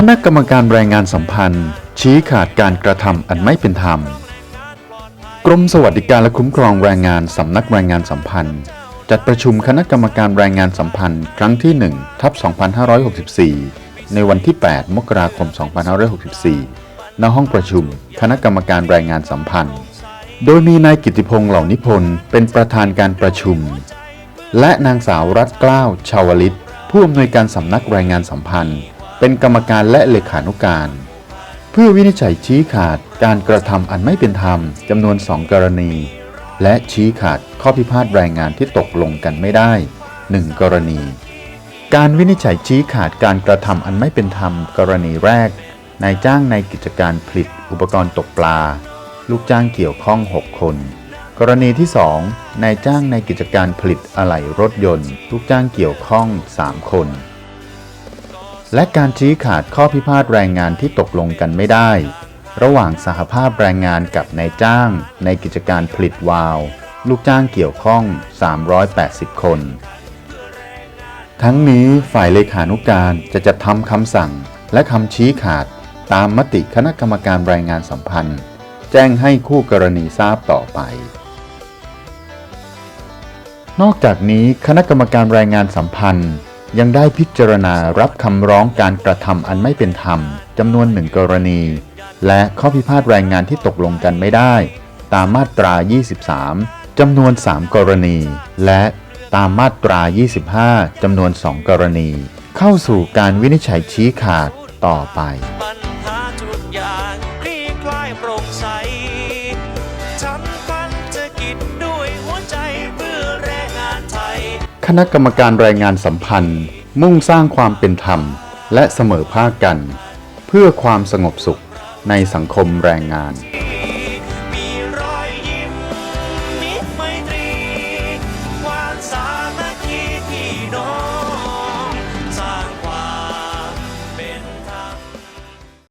คณะกรรมการแรงงานสัมพันธ์ ชี้ขาดการกระทำอันไม่เป็นธรรม กรมสวัสดิการและคุ้มครองแรงงานสำนักแรงงานสัมพันธ์ จัดประชุมคณะกรรมการแรงงานสัมพันธ์ ครั้งที่1ทับ2564 ในวันที่ 8 มกราคม 2564 ณ ห้องประชุม คณะกรรมการแรงงานสัมพันธ์ โดยมีนายกิติพงษ์เหล่านิพนธ์เป็นประธานการประชุม และนางสาวรัตกล้าวชาวลิต ผู้อำนวยการสำนักแรงงานสัมพันธ์ เป็นกรรมการและเลขานุการ เพื่อวินิจฉัยชี้ขาดการกระทำอันไม่เป็นธรรมจำนวน2กรณี และชี้ขาดข้อพิพาทแรงงานที่ตกลงกันไม่ได้1กรณี การวินิจฉัยชี้ขาดการกระทำอันไม่เป็นธรรมกรณีแรกนายจ้างในกิจการผลิตอุปกรณ์ตกปลา ลูกจ้างเกี่ยวข้อง 6 คน กรณีที่ 2 นายจ้างในกิจการผลิตอะไหล่รถยนต์ ลูกจ้างเกี่ยวข้อง 3 คน และการชี้ขาดข้อพิพาทแรงงานที่ตกลงกันไม่ได้ ระหว่างสหภาพแรงงานกับนายจ้าง ในกิจการผลิตวาล์วลูกจ้างเกี่ยวข้อง 380 คน ทั้งนี้ฝ่ายเลขานุการจะจัดทำคำสั่งและคำชี้ขาดตามมติคณะกรรมการแรงงานสัมพันธ์ แจ้งให้คู่กรณีทราบต่อไป นอกจากนี้คณะกรรมการแรงงานสัมพันธ์ ยังได้พิจารณารับคำร้องการกระทำอันไม่เป็นธรรมจำนวนหนึ่งกรณี และข้อพิพาทแรงงานที่ตกลงกันไม่ได้ ตามมาตรา 23 จำนวน 3 กรณี และตามมาตรา 25 จำนวน 2 กรณี เข้าสู่การวินิจฉัยชี้ขาดต่อไป คณะกรรมการแรงงานสัมพันธ์ มุ่งสร้างความเป็นธรรม และเสมอภาคกัน เพื่อความสงบสุขในสังคมแรงงาน